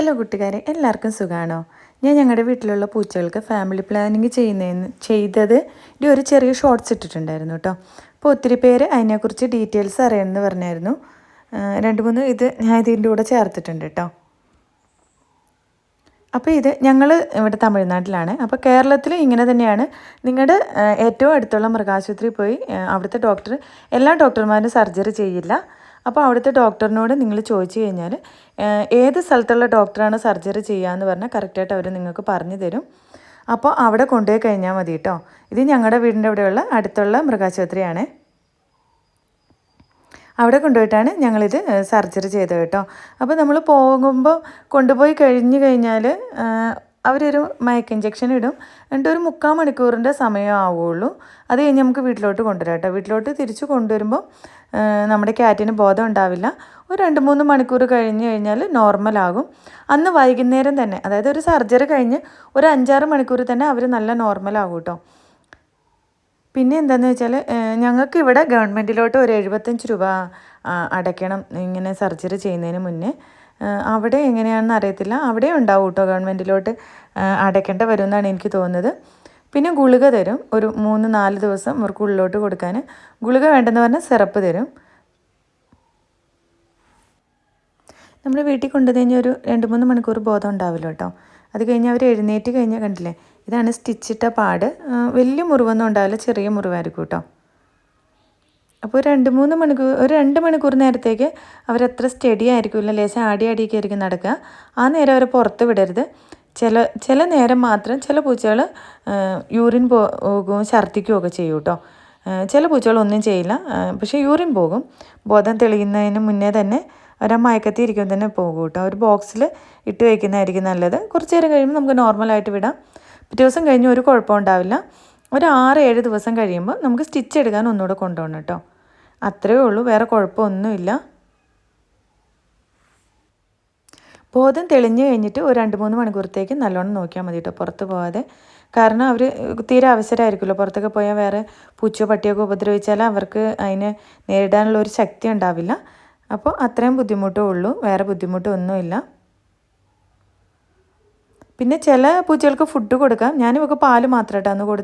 Hello കൂട്ടുകാരെ എല്ലാവർക്കും സുഖമാണോ ഞാൻ ഞങ്ങളുടെ വീട്ടിലുള്ള പൂച്ചകൾക്ക് ഫാമിലി പ്ലാനിങ് ചെയ്യുന്നതെന്ന് ചെയ്തത് ഒരു ചെറിയ ഷോർട്സ് ഇട്ടിട്ടുണ്ടായിരുന്നു കേട്ടോ അപ്പോൾ ഒത്തിരി പേര് അതിനെക്കുറിച്ച് ഡീറ്റെയിൽസ് അറിയണമെന്ന് പറഞ്ഞായിരുന്നു. രണ്ട് മൂന്ന് ഇത് ഞാൻ ഇതിന്റെ കൂടെ ചേർത്തിട്ടുണ്ട് കേട്ടോ അപ്പോൾ ഇത് ഞങ്ങൾ ഇവിടെ തമിഴ്നാട്ടിലാണ്. അപ്പോൾ കേരളത്തിൽ ഇങ്ങനെ തന്നെയാണ്. നിങ്ങളുടെ ഏറ്റവും അടുത്തുള്ള മൃഗാശുപത്രിയിൽ പോയി അവിടുത്തെ ഡോക്ടർ എല്ലാ ഡോക്ടർമാരും സർജറി ചെയ്യില്ല. അപ്പോൾ അവിടുത്തെ ഡോക്ടറിനോട് നിങ്ങൾ ചോദിച്ചു കഴിഞ്ഞാൽ ഏത് സ്ഥലത്തുള്ള ഡോക്ടറാണ് സർജറി ചെയ്യുകയെന്ന് പറഞ്ഞാൽ കറക്റ്റായിട്ട് അവർ നിങ്ങൾക്ക് പറഞ്ഞു തരും. അപ്പോൾ അവിടെ കൊണ്ടുപോയി കഴിഞ്ഞാൽ മതി കേട്ടോ. ഇത് ഞങ്ങളുടെ വീടിന്റെ അവിടെയുള്ള അടുത്തുള്ള മൃഗാശുപത്രിയാണ്. അവിടെ കൊണ്ടുപോയിട്ടാണ് ഞങ്ങളിത് സർജറി ചെയ്തത് കേട്ടോ. അപ്പോൾ നമ്മൾ പോകുമ്പോൾ കൊണ്ടുപോയി കഴിഞ്ഞു കഴിഞ്ഞാൽ അവരൊരു മയക്ക് ഇഞ്ചക്ഷൻ ഇടും. എന്നിട്ട് ഒരു മുക്കാൽ മണിക്കൂറിന്റെ സമയം ആവുകയുള്ളൂ അത് കഴിഞ്ഞ് നമുക്ക് വീട്ടിലോട്ട് കൊണ്ടുവരാം കേട്ടോ. വീട്ടിലോട്ട് തിരിച്ച് കൊണ്ടുവരുമ്പോൾ നമ്മുടെ ക്യാറ്റിന് ബോധം ഉണ്ടാവില്ല. ഒരു രണ്ട് മൂന്ന് മണിക്കൂർ കഴിഞ്ഞ് കഴിഞ്ഞാൽ നോർമലാകും അന്ന് വൈകുന്നേരം തന്നെ അതായത് ഒരു സർജറി കഴിഞ്ഞ് ഒരു അഞ്ചാറ് മണിക്കൂർ തന്നെ അവർ നല്ല നോർമലാകും കേട്ടോ. പിന്നെ എന്താണെന്ന് വെച്ചാൽ ഞങ്ങൾക്ക് ഇവിടെ ഗവൺമെന്റിലോട്ട് ഒരു എഴുപത്തഞ്ച് രൂപ അടയ്ക്കണം ഇങ്ങനെ സർജറി ചെയ്യുന്നതിന് മുന്നേ. അവിടെ എങ്ങനെയാണെന്ന് അറിയത്തില്ല. അവിടെ ഉണ്ടാവും കേട്ടോ ഗവൺമെന്റിലോട്ട് അടയ്ക്കേണ്ട വരുമെന്നാണ് എനിക്ക് തോന്നുന്നത്. പിന്നെ ഗുളിക തരും. ഒരു മൂന്ന് നാല് ദിവസം അവർക്ക് ഉള്ളിലോട്ട് കൊടുക്കാൻ. ഗുളിക വേണ്ടെന്ന് പറഞ്ഞാൽ സിറപ്പ് തരും. നമ്മൾ വീട്ടിൽ കൊണ്ടു കഴിഞ്ഞാൽ ഒരു രണ്ട് മൂന്ന് മണിക്കൂർ ബോധം ഉണ്ടാവില്ല കേട്ടോ. അത് കഴിഞ്ഞ് അവർ എഴുന്നേറ്റ് കഴിഞ്ഞാൽ കണ്ടില്ലേ? ഇതാണ് സ്റ്റിച്ചിട്ട പാട്. വലിയ മുറിവൊന്നും ഉണ്ടാവില്ല ചെറിയ മുറിവായിരിക്കും കേട്ടോ. അപ്പോൾ രണ്ട് മൂന്ന് മണിക്കൂർ ഒരു രണ്ട് മണിക്കൂർ നേരത്തേക്ക് അവരത്ര സ്റ്റഡി ആയിരിക്കില്ല ലേശം ആടി ആടിയൊക്കെ ആയിരിക്കും നടക്കുക. ആ നേരം അവരെ പുറത്ത് വിടരുത്. ചില ചില നേരം മാത്രം ചില പൂച്ചകൾ യൂറിൻ പോകും ഛർദ്ദിക്കുകയൊക്കെ ചെയ്യും കേട്ടോ ചില പൂച്ചകൾ ഒന്നും ചെയ്യില്ല. പക്ഷേ യൂറിൻ പോകും. ബോധം തെളിയുന്നതിന് മുന്നേ തന്നെ അവരാ മയക്കത്തി ഇരിക്കുമ്പോൾ തന്നെ പോകും കേട്ടോ ഒരു ബോക്സിൽ ഇട്ട് വയ്ക്കുന്നതായിരിക്കും നല്ലത്. കുറച്ച് നേരം കഴിയുമ്പോൾ നമുക്ക് നോർമലായിട്ട് വിടാം. പിറ്റേ ദിവസം കഴിഞ്ഞ് ഒരു കുഴപ്പം ഉണ്ടാവില്ല. ഒരു ആറ് ഏഴ് ദിവസം കഴിയുമ്പോൾ നമുക്ക് സ്റ്റിച്ച് എടുക്കാൻ ഒന്നുകൂടെ കൊണ്ടുപോകണം കേട്ടോ. അത്രയേ ഉള്ളൂ വേറെ കുഴപ്പമൊന്നുമില്ല. ബോധം തെളിഞ്ഞു കഴിഞ്ഞിട്ട് ഒരു രണ്ട് മൂന്ന് മണിക്കൂറത്തേക്ക് നല്ലോണം നോക്കിയാൽ മതി കേട്ടോ പുറത്ത് പോകാതെ. കാരണം അവർ തീരെ അവസരമായിരിക്കുമല്ലോ പുറത്തൊക്കെ പോയാൽ വേറെ പൂച്ചയോ പട്ടിയൊക്കെ ഉപദ്രവിച്ചാൽ അവർക്ക് അതിനെ നേരിടാനുള്ള ഒരു ശക്തി ഉണ്ടാവില്ല. അപ്പോൾ അത്രയും ബുദ്ധിമുട്ടേ ഉള്ളൂ വേറെ ബുദ്ധിമുട്ടൊന്നുമില്ല. പിന്നെ ചില പൂച്ചകൾക്ക് ഫുഡ് കൊടുക്കാം ഞാനിവക്ക് പാൽ മാത്രമായിട്ടാണ് കൊടുത്ത്